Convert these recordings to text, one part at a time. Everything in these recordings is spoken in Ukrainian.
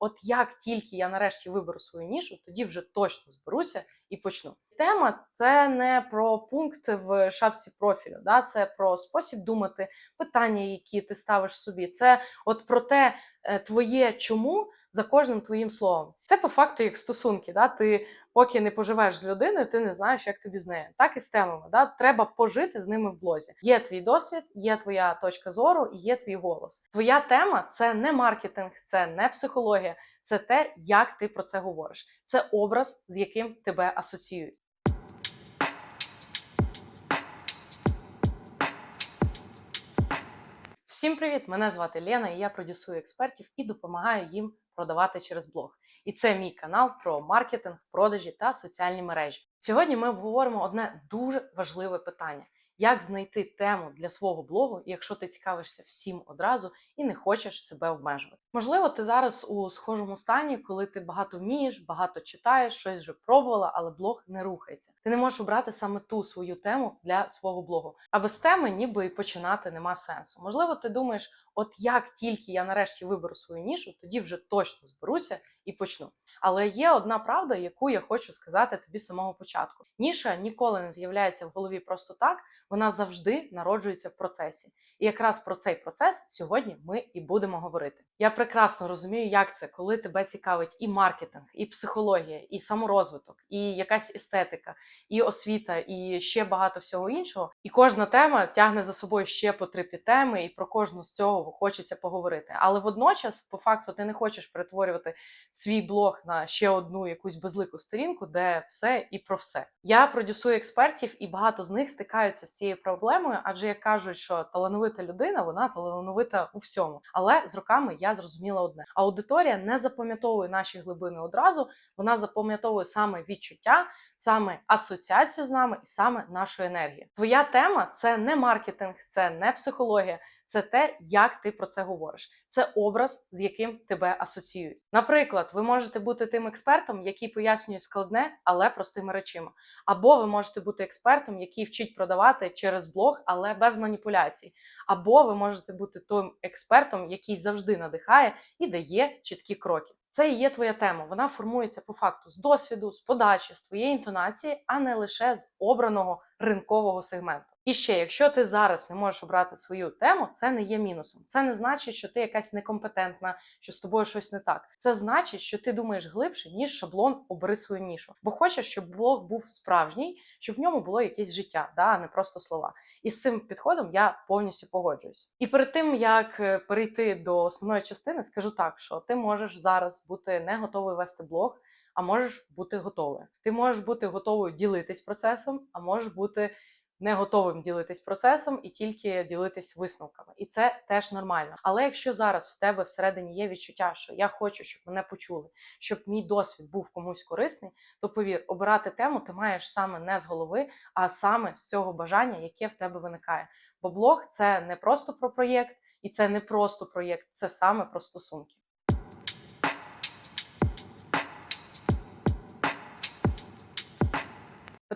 от як тільки я нарешті виберу свою нішу, тоді вже точно зберуся і почну. Тема це не про пункт в шапці профілю, да? це про спосіб думати, питання, які ти ставиш собі. Це от про те, е, твоє чому за кожним твоїм словом. Це по факту як стосунки. Да? Ти поки не поживеш з людиною, ти не знаєш, як тобі з нею. Так і з темами. Да? Треба пожити з ними в блозі. Є твій досвід, є твоя точка зору і є твій голос. Твоя тема це не маркетинг, це не психологія, це те, як ти про це говориш. Це образ, з яким тебе асоціюють. Всім привіт! Мене звати Лена, і я продюсую експертів і допомагаю їм продавати через блог. І це мій канал про маркетинг, продажі та соціальні мережі. Сьогодні ми обговоримо одне дуже важливе питання: як знайти тему для свого блогу, якщо ти цікавишся всім одразу і не хочеш себе обмежувати. Можливо, ти зараз у схожому стані, коли ти багато вмієш, багато читаєш, щось вже пробувала, але блог не рухається. Ти не можеш обрати саме ту свою тему для свого блогу. А без теми ніби і починати нема сенсу. Можливо, ти думаєш, от як тільки я нарешті виберу свою нішу, тоді вже точно зберуся і почну. Але є одна правда, яку я хочу сказати тобі з самого початку. Ніша ніколи не з'являється в голові просто так, вона завжди народжується в процесі. І якраз про цей процес сьогодні ми і будемо говорити. Я прекрасно розумію, як це, коли тебе цікавить і маркетинг, і психологія, і саморозвиток, і якась естетика, і освіта, і ще багато всього іншого. І кожна тема тягне за собою ще по три підтеми, і про кожну з цього хочеться поговорити. Але водночас, по факту, ти не хочеш перетворювати свій блог на ще одну якусь безлику сторінку, де все і про все. Я продюсую експертів, і багато з них стикаються з цією проблемою, адже як кажуть, що талановита людина, вона талановита у всьому. Але з роками я зрозуміла одне: аудиторія не запам'ятовує наші глибини одразу, вона запам'ятовує саме відчуття, саме асоціацію з нами і саме нашу енергію. Твоя тема це не маркетинг, це не психологія. Це те, як ти про це говориш. Це образ, з яким тебе асоціюють. Наприклад, ви можете бути тим експертом, який пояснює складне, але простими речима. Або ви можете бути експертом, який вчить продавати через блог, але без маніпуляцій. Або ви можете бути тим експертом, який завжди надихає і дає чіткі кроки. Це і є твоя тема. Вона формується по факту з досвіду, з подачі, з твоєї інтонації, а не лише з обраного ринкового сегменту. І ще, якщо ти зараз не можеш обрати свою тему, це не є мінусом. Це не значить, що ти якась некомпетентна, що з тобою щось не так. Це значить, що ти думаєш глибше, ніж шаблон обери свою нішу. Бо хочеш, щоб блог був справжній, щоб в ньому було якесь життя, да, а не просто слова. І з цим підходом я повністю погоджуюсь. І перед тим як е, перейти до основної частини, скажу так, що ти можеш зараз бути не готовий вести блог. А можеш бути готовою. Ти можеш бути готовою ділитись процесом, а можеш бути не готовим ділитись процесом і тільки ділитись висновками. І це теж нормально. Але якщо зараз в тебе всередині є відчуття, що я хочу, щоб мене почули, щоб мій досвід був комусь корисний, то повір, обирати тему ти маєш саме не з голови, а саме з цього бажання, яке в тебе виникає. Бо блог це не просто про проєкт, і це не просто проєкт, це саме про стосунки.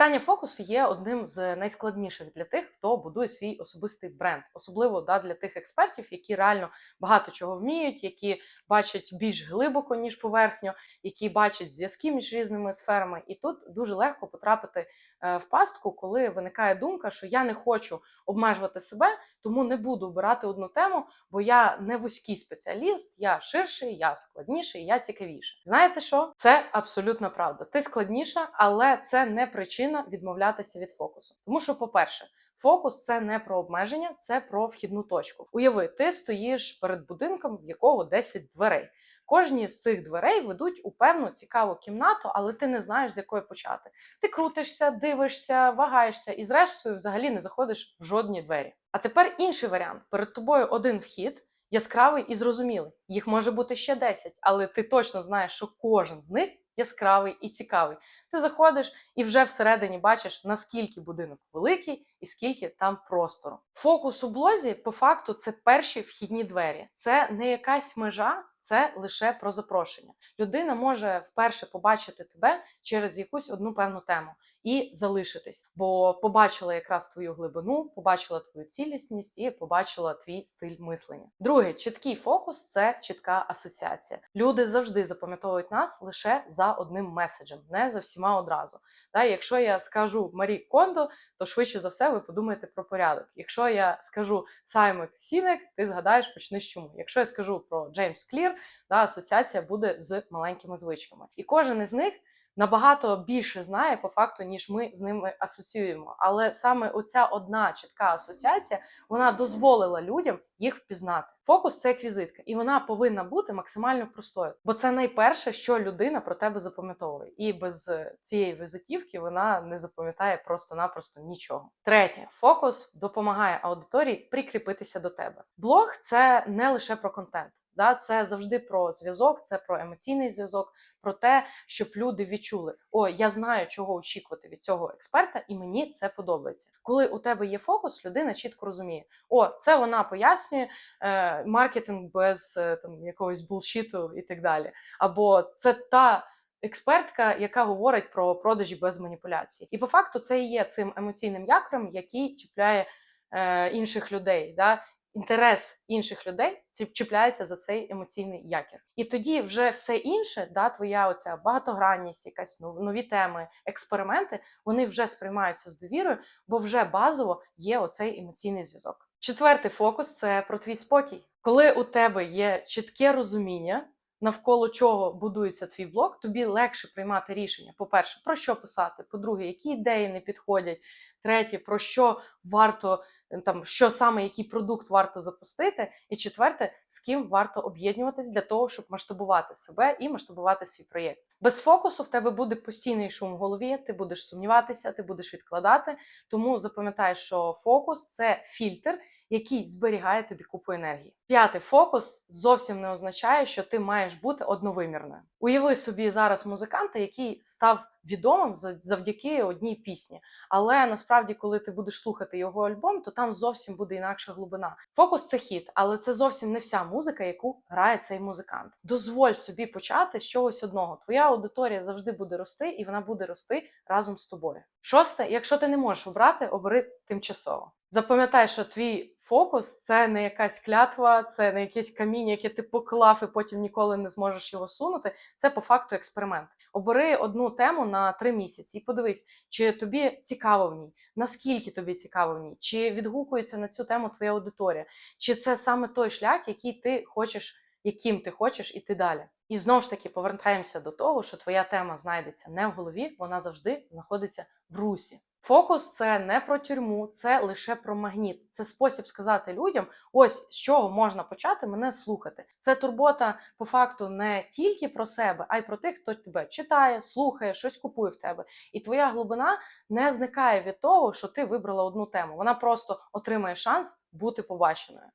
Питання фокусу є одним з найскладніших для тих, хто будує свій особистий бренд, особливо да, для тих експертів, які реально багато чого вміють, які бачать більш глибоко ніж поверхню, які бачать зв'язки між різними сферами. І тут дуже легко потрапити в пастку, коли виникає думка, що я не хочу обмежувати себе, тому не буду обирати одну тему, бо я не вузький спеціаліст, я ширший, я складніший, я цікавіший. Знаєте що? Це абсолютна правда. Ти складніша, але це не причина відмовлятися від фокусу. Тому що, по-перше, Фокус це не про обмеження, це про вхідну точку. Уяви, ти стоїш перед будинком, в якого 10 дверей. Кожні з цих дверей ведуть у певну цікаву кімнату, але ти не знаєш, з якої почати. Ти крутишся, дивишся, вагаєшся і, зрештою, взагалі не заходиш в жодні двері. А тепер інший варіант: перед тобою один вхід. Яскравий і зрозумілий. Їх може бути ще 10, але ти точно знаєш, що кожен з них яскравий і цікавий. Ти заходиш і вже всередині бачиш, наскільки будинок великий і скільки там простору. Фокус у блозі, по факту, це перші вхідні двері. Це не якась межа, це лише про запрошення. Людина може вперше побачити тебе через якусь одну певну тему. і залишитись, бо побачила якраз твою глибину, побачила твою цілісність і побачила твій стиль мислення. Друге, чіткий фокус це чітка асоціація. Люди завжди запам'ятовують нас лише за одним меседжем, не за всіма одразу. Да, якщо я скажу Марі Кондо, то швидше за все ви подумаєте про порядок. Якщо я скажу Саймик Сінек, ти згадаєш почни з чому. Якщо я скажу про Джеймс Клір, да, асоціація буде з маленькими звичками. І кожен із них набагато більше знає по факту, ніж ми з ними асоціюємо. Але саме оця одна чітка асоціація вона дозволила людям їх впізнати. Фокус це як візитка, і вона повинна бути максимально простою, бо це найперше, що людина про тебе запам'ятовує. І без е, цієї візитівки вона не запам'ятає просто-напросто нічого. Третє, фокус допомагає аудиторії прикріпитися до тебе. Блог це не лише про контент. Да, це завжди про зв'язок, це про емоційний зв'язок, про те, щоб люди відчули: о, я знаю, чого очікувати від цього експерта, і мені це подобається. Коли у тебе є фокус, людина чітко розуміє: о, це вона пояснює е, маркетинг без е, там якогось булшіту і так далі. Або це та. Експертка, яка говорить про продажі без маніпуляцій, і по факту це і є цим емоційним якорем, який чіпляє е, інших людей. Да? Інтерес інших людей чіпляється за цей емоційний якір. І тоді вже все інше, да, твоя оця багатогранність, якась нові теми, експерименти, вони вже сприймаються з довірою, бо вже базово є оцей емоційний зв'язок. Четвертий фокус це про твій спокій. Коли у тебе є чітке розуміння. Навколо чого будується твій блог, тобі легше приймати рішення. По-перше, про що писати, по-друге, які ідеї не підходять. Третє, про що варто там що саме який продукт варто запустити, і четверте, з ким варто об'єднуватись для того, щоб масштабувати себе і масштабувати свій проєкт. Без фокусу в тебе буде постійний шум в голові, ти будеш сумніватися, ти будеш відкладати. Тому запам'ятай, що фокус це фільтр який зберігає тобі купу енергії. П'ятий фокус зовсім не означає, що ти маєш бути одновимірною. Уяви собі зараз музиканта, який став відомим завдяки одній пісні. Але насправді, коли ти будеш слухати його альбом, то там зовсім буде інакша глибина. Фокус це хіт, але це зовсім не вся музика, яку грає цей музикант. Дозволь собі почати з чогось одного. Твоя аудиторія завжди буде рости, і вона буде рости разом з тобою. Шосте, якщо ти не можеш обрати, обери тимчасово. Запам'ятай, що твій фокус це не якась клятва, це не якесь каміння, яке ти поклав і потім ніколи не зможеш його сунути. Це по факту експеримент. Обери одну тему на три місяці і подивись, чи тобі цікаво в ній, наскільки тобі цікаво в ній, чи відгукується на цю тему твоя аудиторія, чи це саме той шлях, який ти хочеш, яким ти хочеш іти далі. І знову ж таки повертаємося до того, що твоя тема знайдеться не в голові, вона завжди знаходиться в русі. Фокус це не про тюрму, це лише про магніт. Це спосіб сказати людям: ось з чого можна почати мене слухати. Це турбота по факту не тільки про себе, а й про тих, хто тебе читає, слухає, щось купує в тебе. І твоя глибина не зникає від того, що ти вибрала одну тему. Вона просто отримає шанс бути побаченою.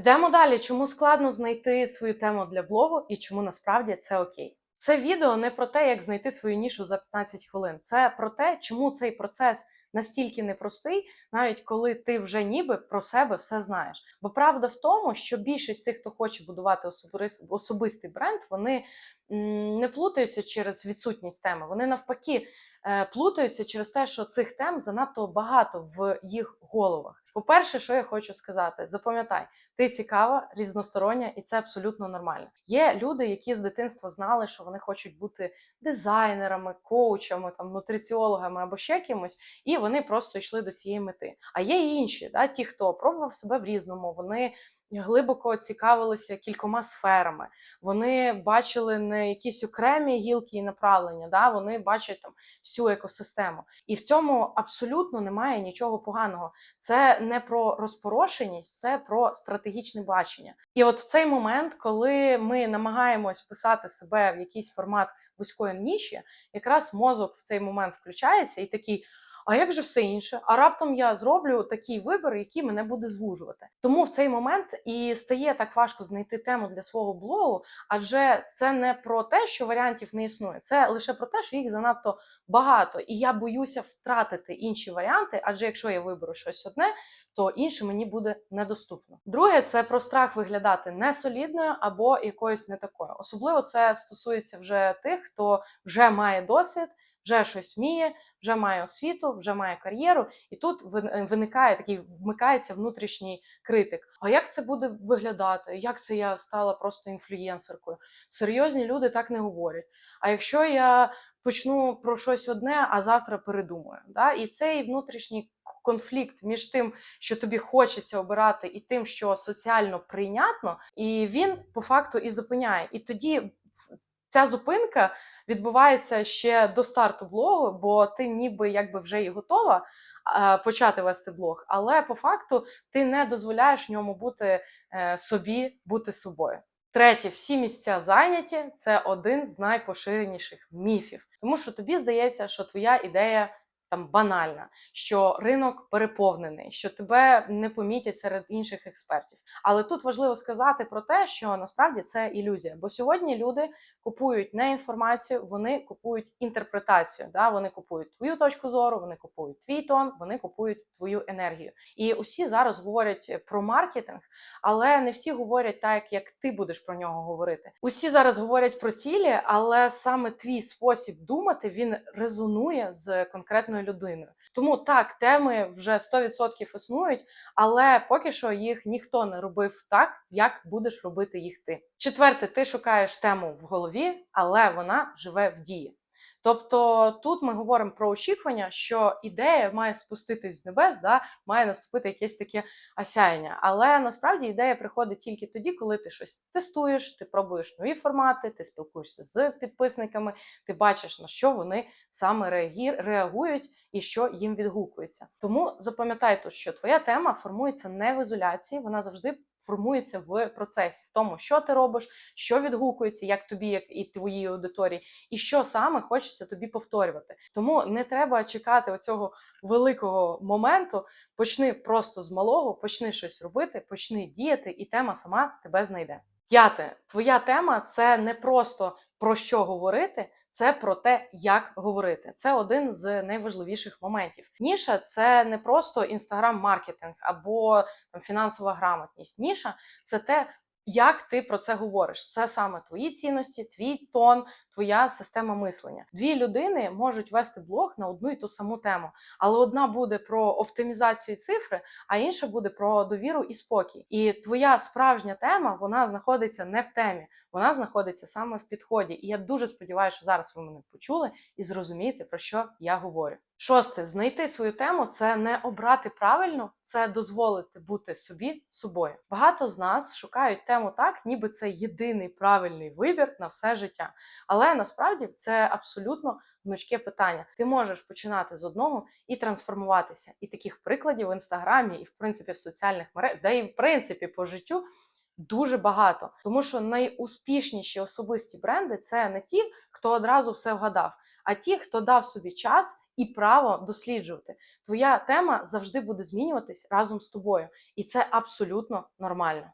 Йдемо далі. Чому складно знайти свою тему для блогу і чому насправді це окей? Це відео не про те, як знайти свою нішу за 15 хвилин. Це про те, чому цей процес настільки непростий, навіть коли ти вже ніби про себе все знаєш. Бо правда в тому, що більшість тих, хто хоче будувати особистий бренд, вони не плутаються через відсутність теми. Вони навпаки е, плутаються через те, що цих тем занадто багато в їх головах. По-перше, що я хочу сказати, запам'ятай, ти цікава, різностороння, і це абсолютно нормально. Є люди, які з дитинства знали, що вони хочуть бути дизайнерами, коучами, там нутриціологами або ще кимось, і вони просто йшли до цієї мети. А є і інші, да, ті, хто пробував себе в різному, вони глибоко цікавилися кількома сферами. Вони бачили не якісь окремі гілки і направлення, да, вони бачать там всю екосистему. І в цьому абсолютно немає нічого поганого. Це не про розпорошеність, це про стратегічне бачення. І от в цей момент, коли ми намагаємось вписати себе в якийсь формат вузької ніші, якраз мозок в цей момент включається і такий А як же все інше? А раптом я зроблю такий вибір, який мене буде звужувати. Тому в цей момент і стає так важко знайти тему для свого блогу, адже це не про те, що варіантів не існує, це лише про те, що їх занадто багато, і я боюся втратити інші варіанти, адже якщо я виберу щось одне, то інше мені буде недоступно. Друге, це про страх виглядати несолідною або якоюсь не такою. Особливо це стосується вже тих, хто вже має досвід, вже щось вміє, вже має освіту, вже має кар'єру, і тут вин- виникає такий вмикається внутрішній критик. А як це буде виглядати? Як це я стала просто інфлюєнсеркою? Серйозні люди так не говорять. А якщо я почну про щось одне, а завтра передумаю. Да? І цей внутрішній конфлікт між тим, що тобі хочеться обирати, і тим, що соціально прийнятно, і він по факту і зупиняє. І тоді ця зупинка відбувається ще до старту блогу, бо ти ніби якби вже і готова почати вести блог, але по факту ти не дозволяєш ньому бути е, собі, бути собою. Третє, всі місця зайняті це один з найпоширеніших міфів, тому що тобі здається, що твоя ідея там банальна, що ринок переповнений, що тебе не помітять серед інших експертів. Але тут важливо сказати про те, що насправді це ілюзія. Бо сьогодні люди купують не інформацію, вони купують інтерпретацію. Да? Вони купують твою точку зору, вони купують твій тон, вони купують твою енергію. І усі зараз говорять про маркетинг, але не всі говорять так, як ти будеш про нього говорити. Усі зараз говорять про цілі, але саме твій спосіб думати він резонує з конкретною людиною. Тому так, теми вже 100% існують, але поки що їх ніхто не робив так, як будеш робити їх ти. Четверте, ти шукаєш тему в голові, але вона живе в дії. Тобто тут ми говоримо про очікування, що ідея має спуститись з небес, да, має наступити якесь таке осяяння. Але насправді ідея приходить тільки тоді, коли ти щось тестуєш, ти пробуєш нові формати, ти спілкуєшся з підписниками, ти бачиш на що вони саме реагують і що їм відгукується. Тому запам'ятай тут, що твоя тема формується не в ізоляції, вона завжди формується в процесі, в тому, що ти робиш, що відгукується, як тобі, як і твоїй аудиторії, і що саме хочеться тобі повторювати. Тому не треба чекати оцього великого моменту. Почни просто з малого, почни щось робити, почни діяти, і тема сама тебе знайде. П'яте, твоя тема це не просто про що говорити. Це про те, як говорити. Це один з найважливіших моментів. Ніша це не просто інстаграм-маркетинг або там, фінансова грамотність. Ніша це те, як ти про це говориш. Це саме твої цінності, твій тон, твоя система мислення. Дві людини можуть вести блог на одну і ту саму тему, але одна буде про оптимізацію цифри, а інша буде про довіру і спокій. І твоя справжня тема вона знаходиться не в темі, вона знаходиться саме в підході. І я дуже сподіваюся, що зараз ви мене почули і зрозумієте, про що я говорю. Шосте, знайти свою тему це не обрати правильно, це дозволити бути собі собою. Багато з нас шукають тему так, ніби це єдиний правильний вибір на все життя. Але насправді це абсолютно гнучке питання. Ти можеш починати з одного і трансформуватися. І таких прикладів в інстаграмі, і в принципі в соціальних мережах, де і в принципі по життю дуже багато. Тому що найуспішніші особисті бренди це не ті, хто одразу все вгадав, а ті, хто дав собі час і право досліджувати. Твоя тема завжди буде змінюватись разом з тобою, і це абсолютно нормально.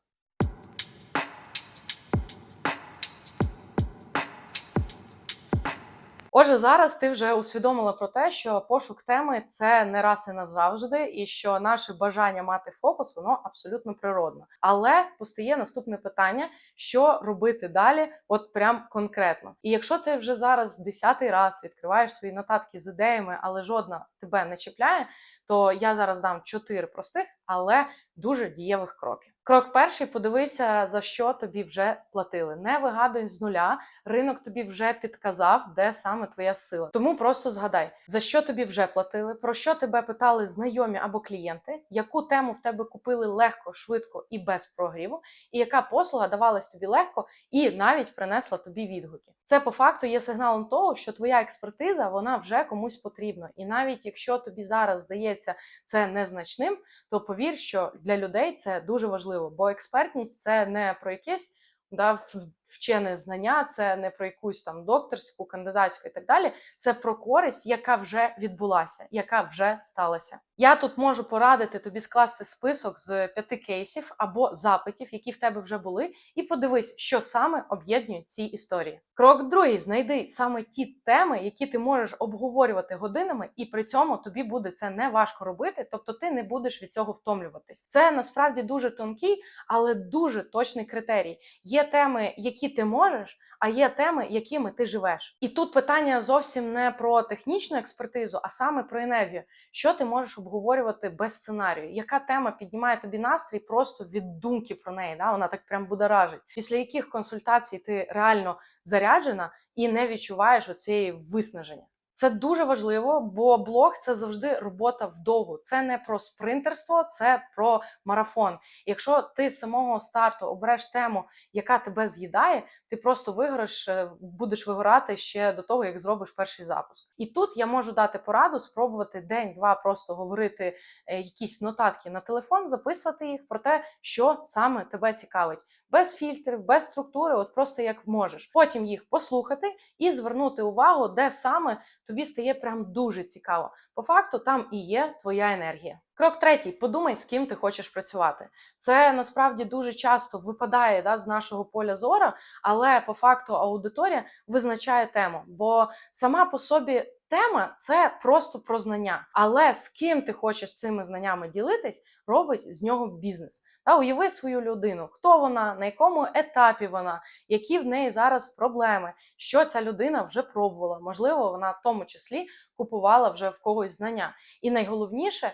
Отже, зараз ти вже усвідомила про те, що пошук теми це не раз і назавжди, і що наше бажання мати фокус воно абсолютно природно. Але постає наступне питання: що робити далі, от прям конкретно. І якщо ти вже зараз десятий раз відкриваєш свої нотатки з ідеями, але жодна тебе не чіпляє, то я зараз дам чотири простих, але дуже дієвих кроків. Крок перший: подивися, за що тобі вже платили. Не вигадуй з нуля. Ринок тобі вже підказав, де саме твоя сила. Тому просто згадай, за що тобі вже платили, про що тебе питали знайомі або клієнти, яку тему в тебе купили легко, швидко і без прогріву, і яка послуга давалась тобі легко і навіть принесла тобі відгуки. Це по факту є сигналом того, що твоя експертиза вона вже комусь потрібна. І навіть якщо тобі зараз здається це незначним, то повір, що для людей це дуже важливо, бо експертність це не про якесь да, вчене знання, це не про якусь там докторську, кандидатську і так далі. Це про користь, яка вже відбулася, яка вже сталася. Я тут можу порадити тобі скласти список з п'яти кейсів або запитів, які в тебе вже були, і подивись, що саме об'єднує ці історії. Крок другий: знайди саме ті теми, які ти можеш обговорювати годинами, і при цьому тобі буде це не важко робити, тобто ти не будеш від цього втомлюватись. Це насправді дуже тонкий, але дуже точний критерій. Є теми, які ти можеш, а є теми, якими ти живеш. І тут питання зовсім не про технічну експертизу, а саме про енергію. Що ти можеш обговорювати без сценарію? Яка тема піднімає тобі настрій просто від думки про неї? Да? Вона так прям будоражить. Після яких консультацій ти реально заряджена і не відчуваєш оцієї виснаження. Це дуже важливо, бо блог це завжди робота вдовгу. Це не про спринтерство, це про марафон. Якщо ти з самого старту обереш тему, яка тебе з'їдає, ти просто вигориш, е, будеш вигорати ще до того, як зробиш перший запуск. І тут я можу дати пораду, спробувати день-два просто говорити е, якісь нотатки на телефон, записувати їх про те, що саме тебе цікавить. Без фільтрів, без структури, от просто як можеш. Потім їх послухати і звернути увагу, де саме тобі стає прям дуже цікаво. По факту там і є твоя енергія. Крок третій: подумай, з ким ти хочеш працювати. Це насправді дуже часто випадає да, з нашого поля зора, але по факту аудиторія визначає тему, бо сама по собі. Тема це просто про знання, але з ким ти хочеш цими знаннями ділитись, робить з нього бізнес. Та уяви свою людину, хто вона, на якому етапі вона, які в неї зараз проблеми, що ця людина вже пробувала. Можливо, вона в тому числі купувала вже в когось знання. І найголовніше,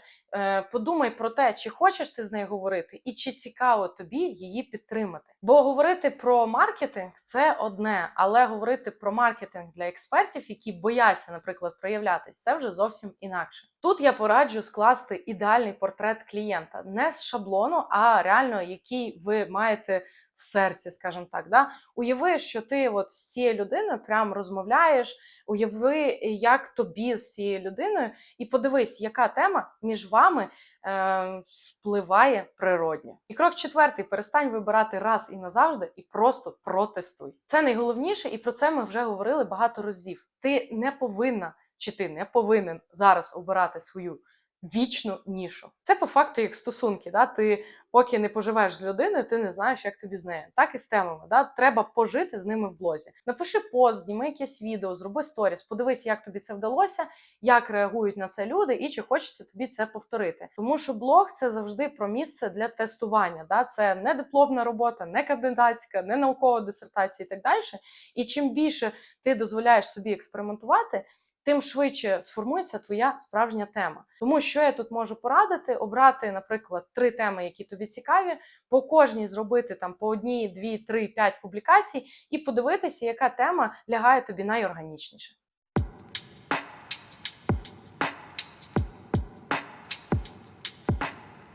подумай про те, чи хочеш ти з нею говорити, і чи цікаво тобі її підтримати. Бо говорити про маркетинг це одне, але говорити про маркетинг для експертів, які бояться, наприклад, проявлятись, це вже зовсім інакше. Тут я пораджу скласти ідеальний портрет клієнта не з шаблону, а реально який ви маєте в серці, скажімо так. Да? Уяви, що ти от з цією людиною прям розмовляєш, уяви, як тобі з цією людиною, і подивись, яка тема між вами е, спливає природньо. І крок четвертий: перестань вибирати раз і назавжди, і просто протестуй. Це найголовніше, і про це ми вже говорили багато разів. Ти не повинна. Чи ти не повинен зараз обирати свою вічну нішу? Це по факту як стосунки. Да? Ти поки не поживеш з людиною, ти не знаєш, як тобі з нею. Так і з темами. Да? Треба пожити з ними в блозі. Напиши пост, зніми якесь відео, зроби сторіс, подивись, як тобі це вдалося, як реагують на це люди, і чи хочеться тобі це повторити. Тому що блог це завжди про місце для тестування. Да? Це не дипломна робота, не кандидатська, не наукова дисертація і так далі. І чим більше ти дозволяєш собі експериментувати тим швидше сформується твоя справжня тема. Тому що я тут можу порадити, обрати, наприклад, три теми, які тобі цікаві, по кожній зробити там по одній, дві, три, п'ять публікацій, і подивитися, яка тема лягає тобі найорганічніше.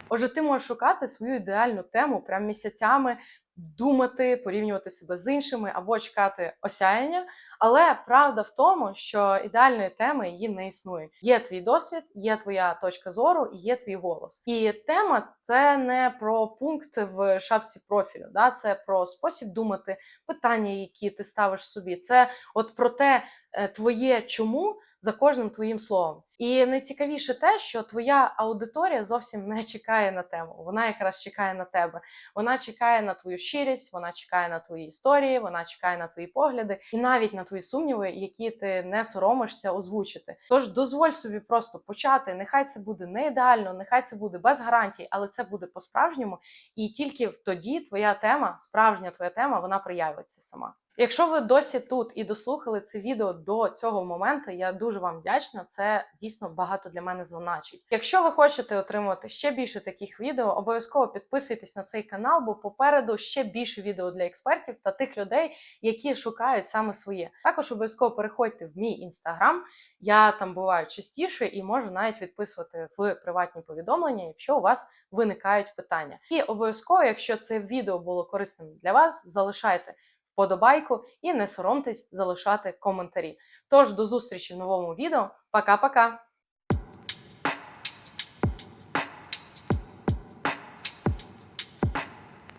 Отже, ти можеш шукати свою ідеальну тему прям місяцями, думати, порівнювати себе з іншими або чекати осяяння. Але правда в тому, що ідеальної теми її не існує. Є твій досвід, є твоя точка зору, і є твій голос. І тема це не про пункт в шапці профілю, да? це про спосіб думати, питання, які ти ставиш собі. Це от про те, е, твоє чому за кожним твоїм словом. І найцікавіше те, що твоя аудиторія зовсім не чекає на тему. Вона якраз чекає на тебе. Вона чекає на твою щирість, вона чекає на твої історії, вона чекає на твої погляди і навіть на твої сумніви, які ти не соромишся озвучити. Тож дозволь собі просто почати. Нехай це буде не ідеально, нехай це буде без гарантій, але це буде по-справжньому. І тільки тоді твоя тема, справжня твоя тема, вона проявиться сама. Якщо ви досі тут і дослухали це відео до цього моменту, я дуже вам вдячна. Це дійсно багато для мене значить. Якщо ви хочете отримувати ще більше таких відео, обов'язково підписуйтесь на цей канал, бо попереду ще більше відео для експертів та тих людей, які шукають саме своє. Також обов'язково переходьте в мій інстаграм. Я там буваю частіше і можу навіть відписувати в приватні повідомлення, якщо у вас виникають питання. І обов'язково, якщо це відео було корисним для вас, залишайте вподобайку і не соромтесь залишати коментарі. Тож до зустрічі в новому відео. Пока-пока!